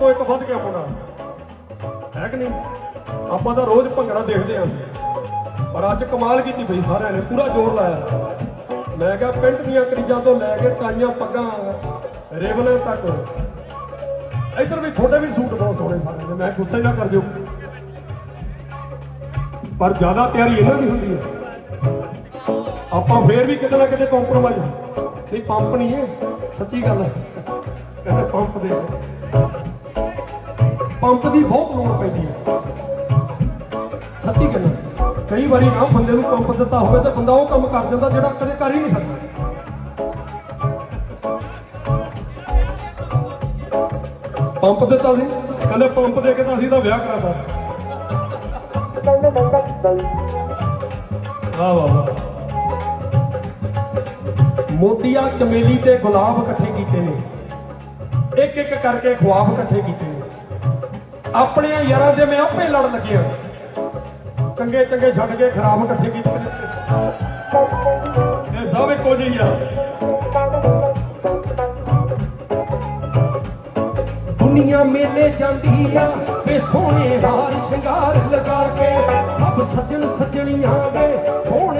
ਤੋਂ ਇੱਕ ਵੱਧ ਗਿਆ ਮੁੰਡਾ ਹੈ ਕਿ ਨਹੀਂ? ਆਪਾਂ ਤਾਂ ਰੋਜ਼ ਭੰਗੜਾ ਦੇਖਦੇ ਆਂ ਪਰ ਅੱਜ ਕਮਾਲ ਕੀਤੀ ਬਈ ਸਾਰਿਆਂ ਨੇ, ਪੂਰਾ ਜ਼ੋਰ ਲਾਇਆ। ਮੈਂ ਕਿਹਾ ਪਿੰਡ ਦੀਆਂ ਕਰੀਜਾਂ ਤੋਂ ਲੈ ਕੇ ਟਾਈਆਂ ਪੱਗਾਂ, ਰੇਵਲਾਂ ਤੱਕ। ਇੱਧਰ ਵੀ ਤੁਹਾਡੇ ਵੀ ਸੂਟ ਬਹੁਤ ਸੋਹਣੇ ਸਾਰੇ ਨੇ ਮੈਂ ਗੁੱਸੇ ਨਾ ਕਰ ਜਿਓ। ਪਰ ਜ਼ਿਆਦਾ ਤਿਆਰੀ ਇਹਨਾਂ ਦੀ ਹੁੰਦੀ ਹੈ। ਆਪਾਂ ਫੇਰ ਵੀ ਕਿਤੇ ਨਾ ਕਿਤੇ ਕੰਪਰੋਮਾਈਜ਼ ਨਹੀਂ, ਪੰਪ ਨਹੀਂ ਹੈ ਸੱਚੀ ਗੱਲ ਹੈ। ਕਹਿੰਦੇ ਪੰਪ ਦੇ ਪੰਪ ਦੀ ਬਹੁਤ ਲੋੜ ਪੈਂਦੀ ਹੈ। ਸੱਚੀ ਗੱਲ ਕਈ ਵਾਰੀ ਨਾ ਬੰਦੇ ਨੂੰ ਪੰਪ ਦਿੱਤਾ ਹੋਵੇ ਤਾਂ ਬੰਦਾ ਉਹ ਕੰਮ ਕਰ ਜਾਂਦਾ ਜਿਹੜਾ ਕਦੇ ਕਰ ਹੀ ਨਹੀਂ ਸਕਦਾ। ਪੰਪ ਦਿੱਤਾ ਸੀ। ਕਹਿੰਦੇ ਪੰਪ ਦੇ ਕੇ ਤਾਂ ਅਸੀਂ ਤਾਂ ਵਿਆਹ ਕਰਾਤਾ। ਵਾਹ ਵਾਹ ਵਾਹ। ਮੋਤੀਆ ਚਮੇਲੀ ਤੇ ਗੁਲਾਬ ਇਕੱਠੇ ਕੀਤੇ ਨੇ। ਇੱਕ ਇੱਕ ਕਰਕੇ ਖੁਆਬ ਇਕੱਠੇ ਕੀਤੇ ਨੇ। ਆਪਣੇ ਯਾਰਾਂ ਦੇ ਮੈਂ ਆਪੇ ਲੜ ਲੱਗਿਆ ਚੰਗੇ ਚੰਗੇ ਛੱਡ ਕੇ ਖਰਾਬ ਇਕੱਠੇ ਕੀਤੇ ਨੇ। ਇਹ ਸਭ ਇੱਕੋ ਜਿਹੀ ਆ। ਦੁਨੀਆ ਮੇਲੇ ਜਾਂਦੀ ਆ, ਵੇ ਸੋਹਣੇ ਹਾਰ ਸ਼ਿੰਗਾਰ ਲਗਾ ਕੇ, ਸਭ ਸੱਜਣ ਸੱਜਣੀਆਂ ਵੇ ਸੋਹਣੇ